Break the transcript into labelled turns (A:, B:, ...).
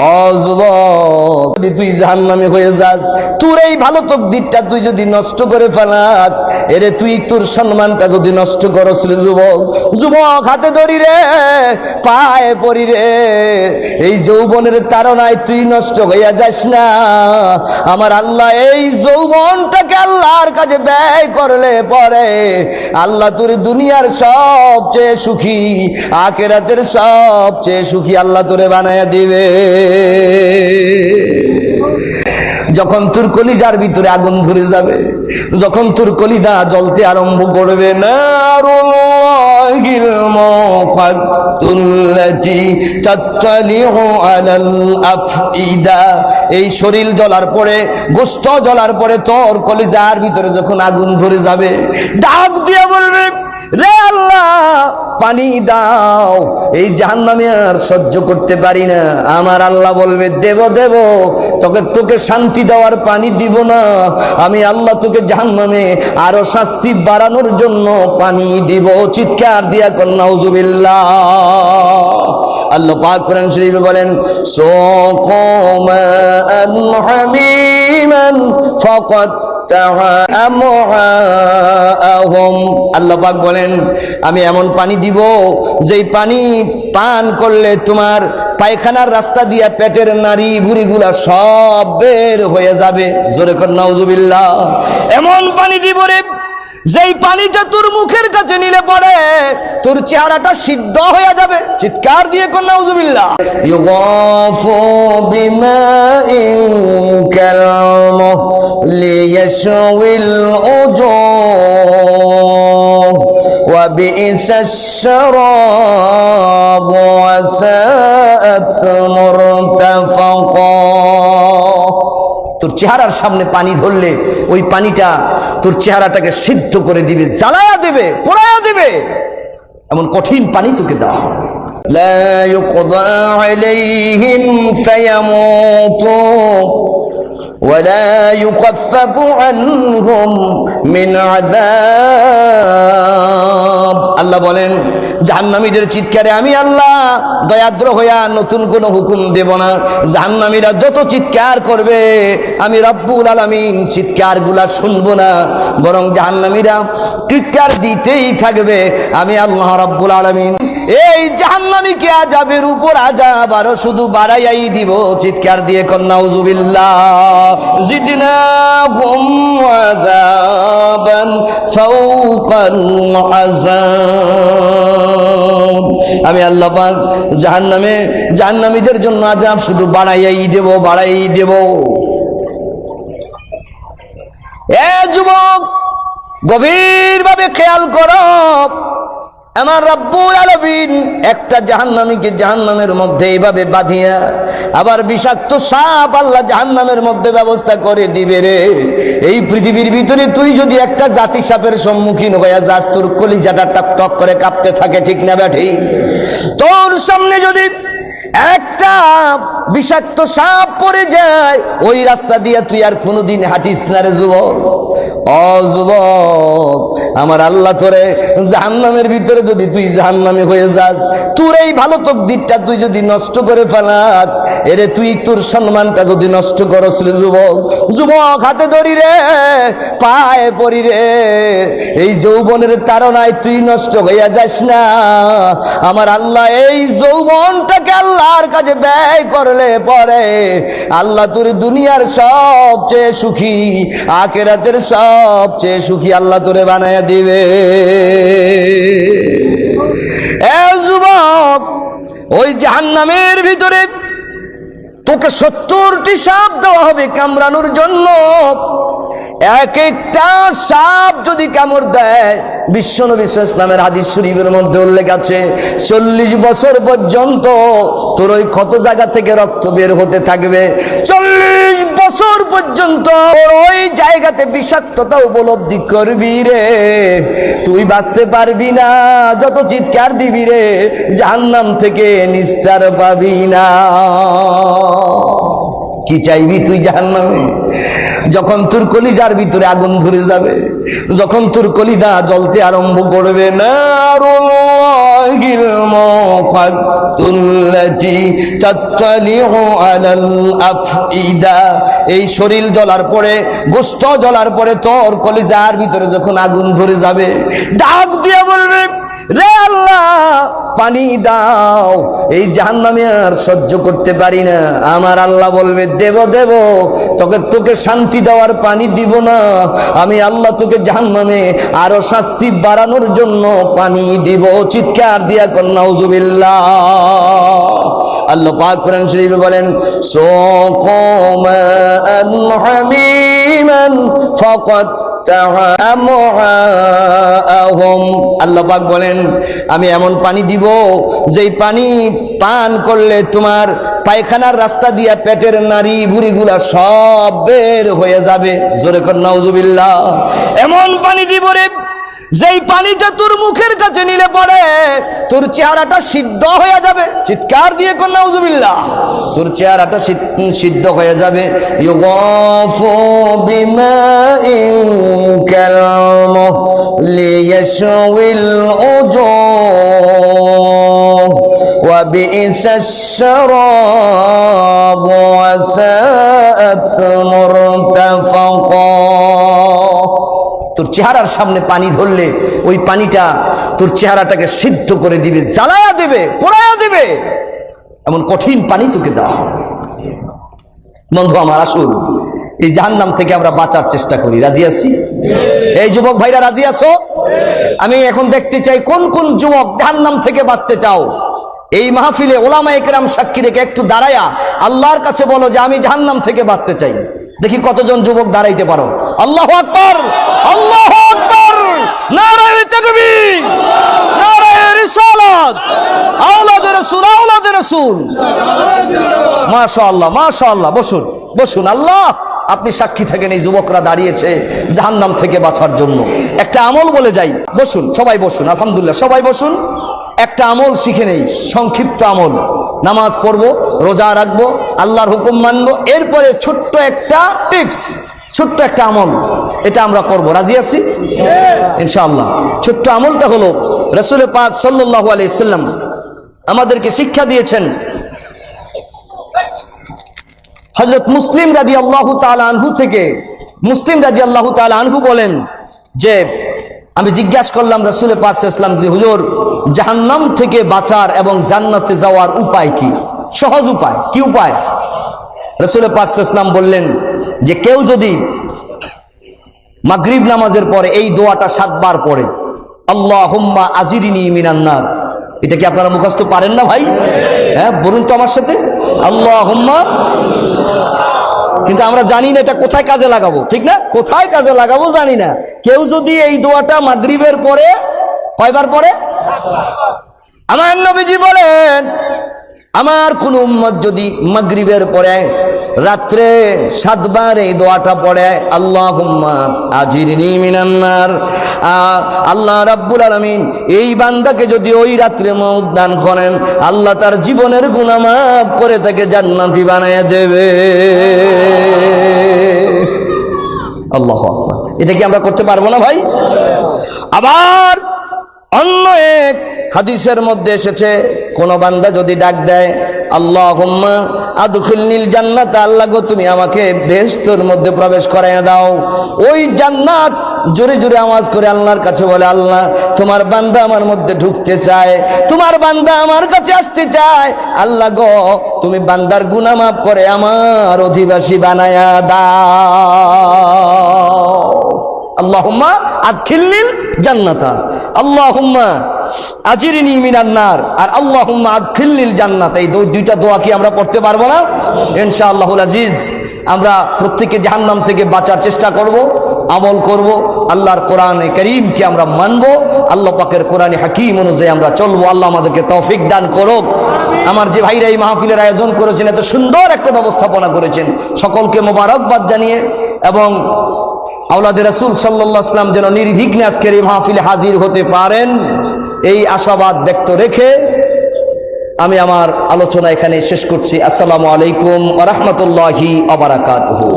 A: অযুবক তুই জাহান্নামে হয়ে যাস। তোর এই ভালো তকদিরটা তুই যদি নষ্ট করে ফেলাস, এরে তুই তোর সম্মানটা যদি নষ্ট করস রে যুবক। যুবক, হাতে ধরি রে, পায়ে পড়ি রে। এই যৌবনের তারনায় তুই নষ্ট হইয়া যাস না। আমার আল্লাহ এই যৌবনটাকে আল্লাহর কাছে ব্যয় করলে পরে আল্লাহ তোর দুনিয়ার সবচেয়ে সুখী আকেরাতের সবচেয়ে সুখী আল্লাহ তোরে বানায় দিবে। যখন তোর কলিজার ভিতরে আগুন ধরে যাবে, যখন তোর কলিদা জ্বলতে আরম্ভ করবে না এই শরীর জ্বলার পরে, গোস্ত জ্বলার পরে তোর কলিজার ভিতরে যখন আগুন ধরে যাবে, ডাক দিয়ে বলবে, রে আল্লাহ পানি দাও। এই জাহান্নামে আর সহ্য করতে পারি না। আমার আল্লাহ বলবে, দেব দেব, তোকে তোকে শান্তি দেওয়ার পানি দিব না। আমি আল্লাহ তোকে জাহান্নামে আরও শাস্তি বাড়ানোর জন্য পানি দিব। চিৎকার দিয়া কন্যা হুজুবিল্লাহ আল্লাহ পাক কোরআন শরীফে বলেন সোকমান হামিমান ফাকাত আল্লাহ পাক বলেন, আমি এমন পানি দিব, যেই পানি পান করলে তোমার পায়খানার রাস্তা দিয়া পেটের নারী ভুড়িগুলা সব বের হয়ে যাবে। জোরে কর নজুবিল্লা এমন পানি দিব রে যেই পানিটা তোর মুখের কাছে নিলে পড়ে তোর চেহারাটা সিদ্ধ হয়ে যাবে চিৎকার দিয়ে কর নাউজুবিল্লাহ ইউগাফু বিমাইন কালমুহলি ইয়াশউিল উজুহ وبئس الشراب وساءت مرتفقا তোর চেহারার সামনে পানি ধরলে ওই পানিটা তোর চেহারাটাকে সিদ্ধ করে দিবে জ্বালায়া দেবে পোড়ায়া দেবে এমন কঠিন পানি তোকে দেওয়া হবে لا يقضى عليهم فيموتوا ولا يخفف عنهم من عذاب আল্লাহ বলেন, জাহান্নামীদের চিৎকারে আমি আল্লাহ দয়াদ্র হইয়া নতুন কোনো হুকুম দেব না। জাহান্নামীরা যত চিৎকার করবে, আমি রব্বুল আলামিন চিৎকারগুলা শুনব না। বরং জাহান্নামীরা চিৎকার দিতেই থাকবে, আমি আল্লাহ রব্বুল আলামিন এই জাহান্নামীকে আজাবের উপর আজাব আরও শুধু বাড়াইয়াই দিব, চিৎকার দিয়ে কন্যা উজুবিল্লাহ জিদনা আমি আল্লাহ পাক জাহান্নামে জাহান্নামীদের জন্য আজাব শুধু বাড়াইয়াই দেব বাড়াই দেব। এ যুবক, গভীরভাবে খেয়াল করো। আমার রব্বুল আলমিন একটা জাহান্নামীকে জাহান্নামের মধ্যে এইভাবে বাঁধিয়া আবার বিষাক্ত সাপ আল্লাহ জাহান্নামের মধ্যে ব্যবস্থা করে দিবে রে। এই পৃথিবীর ভিতরে তুই যদি একটা জাতি সাপের সম্মুখীন হইয়া যাস, তোর কলিজাটা টক টক করে কাঁপতে থাকে, ঠিক না ব্যাঠি? তোর সামনে যদি একটা বিষাক্ত সাপ পড়ে যায়, ওই রাস্তা দিয়ে তুই আর কোনোদিন হাঁটিস না রে যুবক। অ, যুবক, আমার আল্লাহ তোরে জাহান্নামের ভিতরে যদি তুই জাহান্নামে হয়ে যাস, তোর এই ভালো তকদিরটা তুই যদি নষ্ট করে ফেলাস, এরে তুই তোর সম্মানটা যদি নষ্ট করস রে যুবক। যুবক, হাতে ধরি রে, পায়ে পড়ি রে, এই যৌবনের তারনায় তুই নষ্ট হইয়া যাস না। আমার আল্লাহ এই যৌবনটাকে আল্লাহর কাছে ব্যয় করলে পরে আল্লাহ তোর দুনিয়ার সবচেয়ে সুখী আকেরাতের সবচেয়ে সুখী আল্লাহ তোরে বানায় দিবে। যুবক, ওই জাহান্নামের ভিতরে তোকে সত্তরটি সাপ দেওয়া হবে কামড়ানোর জন্য। এক একটা সাপ যদি কামড় দেয় বিশ্ব নবী ইসলামের হাদিস শরীফের মধ্যে উল্লেখ আছে, চল্লিশ বছর পর্যন্ত তোর ওই ক্ষত জায়গা থেকে রক্ত বের হতে থাকবে। চল্লিশ বছর পর্যন্ত ওই জায়গাতে বিষাক্ততা উপলব্ধি করবি রে। তুই বাঁচতে পারবি না, যত চিৎকার দিবি রে, জাহান্নাম থেকে নিস্তার পাবি না। কি চাইবি তুই জাহান্নামে? যখন তোর কলিজার ভিতরে আগুন ধরে যাবে যখন তোর কলিদা জ্বলতে আরম্ভ করবে আফইদা এই শরীর জ্বলার পরে, গোস্ত জ্বলার পরে তোর কলিজার ভিতরে যখন আগুন ধরে যাবে, ডাক দিয়ে বলবে, রে আল্লাহ, পানি দাও। এই জাহান্নামে আর সহ্য করতে পারি না। আমার আল্লাহ বলবে, দেব দেব, তোকে তোকে শান্তি দেওয়ার পানি দিব না। আমি আল্লাহ তোকে জাহান্নামে আরও শাস্তি বাড়ানোর জন্য পানি দিব। চিৎকার দিয়া কন্যা উজুবিল্লা আল্লাহ পাক কোরআন শরীফে বলেন সোকম হামিমান ফাকাত আল্লাহ পাক বলেন, আমি এমন পানি দিব, যেই পানি পান করলে তোমার পায়খানার রাস্তা দিয়া পেটের নারী বুড়িগুলা সব বের হয়ে যাবে। জোরে কর নজুবিল্লা এমন পানি দিব রে যেই পানিটা তোর মুখের কাছে নিলে পড়ে তোর চেহারাটা সিদ্ধ হয়ে যাবে চিৎকার দিয়ে কর নাউজুবিল্লাহ তোর চেহারাটা সিদ- সিদ্ধ হয়ে যাবে ইউগাফু বিমাইন কালমুহল ইয়াশউিল উজুহ وبئس الشراب وساءت مرتفقا তোর চেহারার সামনে পানি ধরলে ওই পানিটা তোর চেহারাটাকে সিদ্ধ করে দিবে, জ্বালায়া দেবে, পোড়ায়া দেবে। এমন কঠিন পানি তোকে দেওয়া হবে। বন্ধু আমার, আসুন, এই জাহান্নাম থেকে আমরা বাঁচার চেষ্টা করি। রাজি আছি? এই যুবক ভাইরা, রাজি আছো? আমি এখন দেখতে চাই, কোন কোন যুবক জাহান্নাম থেকে বাঁচতে চাও? এই মাহফিলে ওলামা একরাম সাক্ষী রেখে একটু দাঁড়ায়া আল্লাহর কাছে বলো যে, আমি জাহান্নাম থেকে বাঁচতে চাই। দেখি কতজন যুবক দাঁড়াইতে পারো। আল্লাহ আকবর আল্লাহ আকবর। নারায়ণ তাকবীর নারায়ণ রিসালাত। আওলাদের রাসূল আওলাদের রাসূল। মাশাআল্লাহ মাশাআল্লাহ, বসুন বসুন। আল্লাহ, আপনি সাক্ষী থাকেন এই যুবকরা দাঁড়িয়েছে জাহান্নাম থেকে বাঁচার জন্য। একটা আমল বলে যাই, বসুন, সবাই বসুন, আলহামদুলিল্লাহ, সবাই বসুন। একটা আমল শিখে নেই, সংক্ষিপ্ত আমল। নামাজ পড়ব, রোজা রাখব আল্লাহর হুকুম মানবো। এরপরে ছোট্ট একটা টিপস ছোট্ট একটা আমল। এটা আমরা করব। রাজি আছি? ইনশাআল্লাহ। ছোট্ট আমলটা হলো, রসুল পাক সাল্লাল্লাহু আলাইহি সাল্লাম আমাদেরকে শিক্ষা দিয়েছেন হজরত মুসলিম রাজি আল্লাহ আনহু থেকে, মুসলিম রাজি আল্লাহ আনহু বলেন যে, আমি জিজ্ঞাসা করলাম রসুল পাক ইসলাম যে, হুজুর, জাহান্নাম থেকে বাঁচার এবং জান্নাতে যাওয়ার উপায় কি? সহজ উপায়, কি উপায়? রসুল পাক ইসলাম বললেন যে, কেউ যদি মাগরিব নামাজের পরে এই দোয়াটা সাতবার পড়ে আল্লাহ হুম্মা আজিরিনী মিনান্নার এটা কি আপনারা মুখস্থ পারেন না ভাই? হ্যাঁ বলুন তো আমার সাথে। আল্লাহ হুম্মা কিন্তু আমরা জানি না এটা কোথায় কাজে লাগাবো, ঠিক না? কোথায় কাজে লাগাবো জানি না। কেউ যদি এই দোয়াটা মাগরিবের পরে, কয়বার পরে আমার নবীজি বলেন আমার কোন উম্মত যদি মাগরিবের পরে, রাত্রে সাতবার এই দোয়াটা পড়ে আল্লাহ আজিরনি মিনান্নার। আল্লাহ রাব্বুল আলামিন এই বান্দাকে যদি ওই রাত্রে মৌত করেন, আল্লাহ তার জীবনের মাফ করে তাকে জান্নাতি বানায় দেবে। আল্লাহ এটা কি আমরা করতে পারব না ভাই? আবার অন্য এক হাদিসের মধ্যে এসেছে, কোন বান্দা যদি ডাক দেয় আল্লাহ আদখুলনিল জান্নাত, আল্লাহ গো, তুমি আমাকে বেহস্তর মধ্যে প্রবেশ করাইয়া দাও। ওই জান্নাত জোরে জোরে আওয়াজ করে আল্লাহর কাছে বলে, আল্লাহ, তোমার বান্দা আমার মধ্যে ঢুকতে চায়, তোমার বান্দা আমার কাছে আসতে চায়। আল্লাহ গো, তুমি বান্দার গুনাহ মাফ করে আমার অধিবাসী বানায়া দাও। আল্লাহুম্মা আদখিলনিল জান্নাতা। আল্লাহুম্মা আজিরনি মিনান নার। আর আল্লাহুম্মা আদখিলনিল জান্নাত। এই দুই- দুইটা দোয়া কি আমরা পড়তে পারব না? ইনশাআল্লাহুল আজিজ, আমরা প্রত্যেকে জাহান্নাম থেকে বাঁচার চেষ্টা করব, আমল করব। আল্লাহর কোরআনে করিমকে আমরা মানব। আল্লাহ পাকের কোরআনে হাকিম অনুযায়ী আমরা চলবো। আল্লাহ আমাদেরকে তৌফিক দান করুক। আমার যে ভাইরা এই মাহফিলের আয়োজন করেছেন, এত সুন্দর একটা ব্যবস্থাপনা করেছেন। সকলকে মোবারকবাদ জানিয়ে এবং আউলাদের রাসুল সাল্লাম যেন নির্বিঘ্নে আজকের এই মাহফিলে হাজির হতে পারেন, এই আশাবাদ ব্যক্ত রেখে আমি আমার আলোচনা এখানে শেষ করছি। আসসালামু আলাইকুম আ রহমতুল্লাহি ওয়া বারাকাতুহু।